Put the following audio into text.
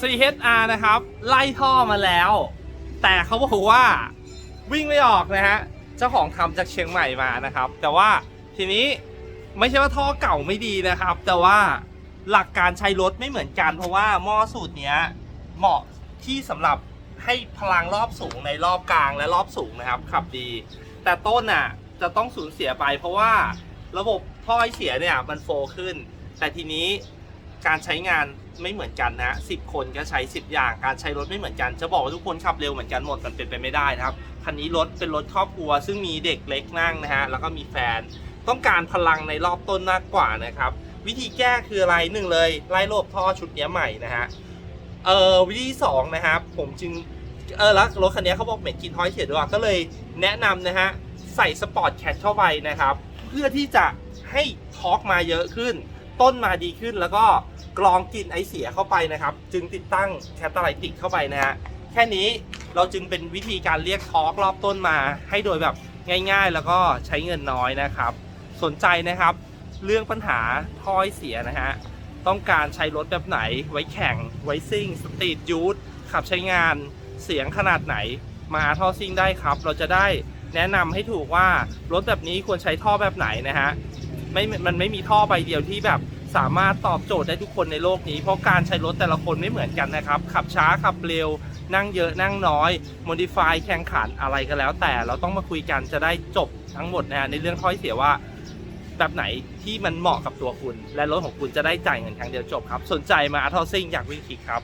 CHR นะครับ ไล่ท่อมาแล้ว แต่เขาบอกว่าวิ่งไม่ออกนะฮะ เจ้าของทำจากเชียงใหม่มานะครับ แต่ว่าทีนี้ไม่ใช่ว่าท่อเก่าไม่ดีนะครับ แต่ว่าหลักการใช้รถไม่เหมือนกัน เพราะว่าหม้อสูตรเนี้ยเหมาะที่สำหรับให้พลังรอบสูงในรอบกลางและรอบสูงนะครับขับดี แต่ต้นน่ะจะต้องสูญเสียไป เพราะว่าระบบท่อไอเสียเนี่ยมันโฟขึ้น แต่ทีนี้ การใช้งานไม่เหมือนกันนะสิบคนก็ใช้10อย่าง การใช้รถไม่เหมือนกัน จะบอกว่าทุกคนขับเร็วเหมือนกันหมดมันเป็นไปไม่ได้นะครับ คันนี้รถเป็นรถครอบครัว ซึ่งมีเด็กเล็กนั่งนะฮะ แล้วก็มีแฟน ต้องการพลังในรอบต้นมากกว่านะครับ วิธีแก้คืออะไรหนึ่งเลย ไล่โลบท่อชุดนี้ใหม่นะฮะ เอ่อวิธีสองนะครับผมจึง เออแล้วรถคันนี้เขาบอกเหม็นกินท้อยเสียด้วยก็เลยแนะนำนะฮะใส่สปอร์ตแคทเข้าไปนะครับ เพื่อที่จะให้ทอร์กมาเยอะขึ้น ต้นมาดีขึ้นแล้วก็ กรองกลิ่นไอเสียเข้าไปนะครับ จึงติดตั้งแคตาไลติกเข้าไปนะฮะแค่นี้เราจึงเป็นวิธีการเรียกทอร์กรอบต้นมา ให้โดยแบบง่ายๆ แล้วก็ใช้เงินน้อยนะครับ สนใจนะครับ เรื่องปัญหาท่อยเสียนะฮะต้องการใช้รถแบบไหน ไว้แข่ง ไว้ซิ่ง สตรีทยูทขับใช้งานเสียงขนาดไหน มาท่อซิ่งได้ครับ เราจะได้แนะนำให้ถูกว่ารถแบบนี้ควรใช้ท่อแบบไหนนะฮะไม่มันไม่มีท่อใบเดียวที่แบบ สามารถตอบโจทย์ได้ทุกคนในโลกนี้ เพราะการใช้รถแต่ละคนไม่เหมือนกันนะครับ ขับช้าขับเร็ว นั่งเยอะนั่งน้อยมดิฟายแข่งขันอะไรก็แล้ว แต่เราต้องมาคุยกันจะได้จบทั้งหมดนะฮะในเรื่องข้อเสียว่า แบบไหนที่มันเหมาะกับตัวคุณ และรถของคุณจะได้จ่ายเงินครั้งเดียวจบครับ สนใจมาอาร์ทอซิ่งอยากวิ่งขี่ครับ